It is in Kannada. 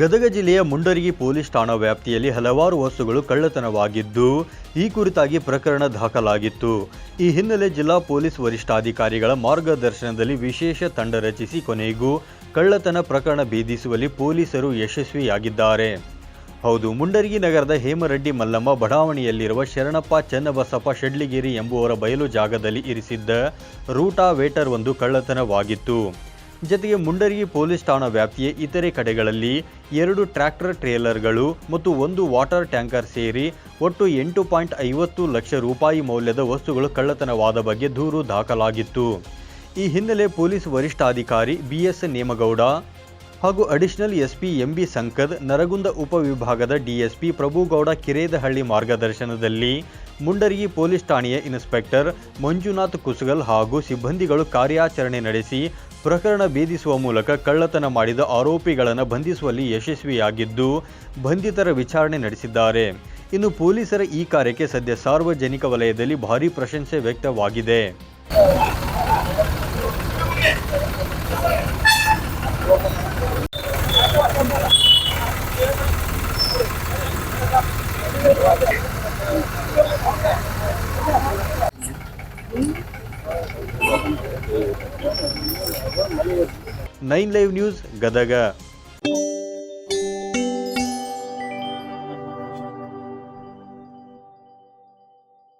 ಗದಗ ಜಿಲ್ಲೆಯ ಮುಂಡರಗಿ ಪೊಲೀಸ್ ಠಾಣಾ ವ್ಯಾಪ್ತಿಯಲ್ಲಿ ಹಲವಾರು ವಸ್ತುಗಳು ಕಳ್ಳತನವಾಗಿದ್ದು, ಈ ಕುರಿತಾಗಿ ಪ್ರಕರಣ ದಾಖಲಾಗಿತ್ತು. ಈ ಹಿನ್ನೆಲೆ ಜಿಲ್ಲಾ ಪೊಲೀಸ್ ವರಿಷ್ಠಾಧಿಕಾರಿಗಳ ಮಾರ್ಗದರ್ಶನದಲ್ಲಿ ವಿಶೇಷ ತಂಡ ರಚಿಸಿ, ಕೊನೆಗೂ ಕಳ್ಳತನ ಪ್ರಕರಣ ಭೇದಿಸುವಲ್ಲಿ ಪೊಲೀಸರು ಯಶಸ್ವಿಯಾಗಿದ್ದಾರೆ. ಹೌದು, ಮುಂಡರಗಿ ನಗರದ ಹೇಮರೆಡ್ಡಿ ಮಲ್ಲಮ್ಮ ಬಡಾವಣೆಯಲ್ಲಿರುವ ಶರಣಪ್ಪ ಚನ್ನಬಸಪ್ಪ ಶೆಡ್ಲಿಗಿರಿ ಎಂಬುವರ ಬಯಲು ಜಾಗದಲ್ಲಿ ಇರಿಸಿದ್ದ ರೂಟಾ ವೇಟರ್ ಒಂದು ಕಳ್ಳತನವಾಗಿತ್ತು. ಜತೆಗೆ ಮುಂಡರಗಿ ಪೊಲೀಸ್ ಠಾಣಾ ವ್ಯಾಪ್ತಿಯ ಇತರೆ ಕಡೆಗಳಲ್ಲಿ ಎರಡು ಟ್ರ್ಯಾಕ್ಟರ್ ಟ್ರೇಲರ್ಗಳು ಮತ್ತು ಒಂದು ವಾಟರ್ ಟ್ಯಾಂಕರ್ ಸೇರಿ ಒಟ್ಟು ಎಂಟು ಪಾಯಿಂಟ್ ಐವತ್ತು ಲಕ್ಷ ರೂಪಾಯಿ ಮೌಲ್ಯದ ವಸ್ತುಗಳು ಕಳ್ಳತನವಾದ ಬಗ್ಗೆ ದೂರು ದಾಖಲಾಗಿತ್ತು. ಈ ಹಿನ್ನೆಲೆ ಪೊಲೀಸ್ ವರಿಷ್ಠಾಧಿಕಾರಿ ಬಿ ಎಸ್ ನೇಮಗೌಡ ಹಾಗೂ additional SP MB Sankad, Naragund ಉಪವಿಭಾಗದ ಡಿಎಸ್ಪಿ ಪ್ರಭುಗೌಡ ಕಿರೇದಹಳ್ಳಿ ಮಾರ್ಗದರ್ಶನದಲ್ಲಿ ಮುಂಡರಗಿ ಪೊಲೀಸ್ ಠಾಣೆಯ ಇನ್ಸ್ಪೆಕ್ಟರ್ ಮಂಜುನಾಥ್ ಕುಸಗಲ್ ಹಾಗೂ ಸಿಬ್ಬಂದಿಗಳು ಕಾರ್ಯಾಚರಣೆ ನಡೆಸಿ ಪ್ರಕರಣ ಭೇದಿಸುವ ಮೂಲಕ ಕಳ್ಳತನ ಮಾಡಿದ ಆರೋಪಿಗಳನ್ನು ಬಂಧಿಸುವಲ್ಲಿ ಯಶಸ್ವಿಯಾಗಿದ್ದು ಬಂಧಿತರ ವಿಚಾರಣೆ ನಡೆಸಿದ್ದಾರೆ. ಇನ್ನು ಪೊಲೀಸರ ಈ ಕಾರ್ಯಕ್ಕೆ ಸದ್ಯ ಸಾರ್ವಜನಿಕ ವಲಯದಲ್ಲಿ ಭಾರೀ ಪ್ರಶಂಸೆ ವ್ಯಕ್ತವಾಗಿದೆ. Nine live news Gadag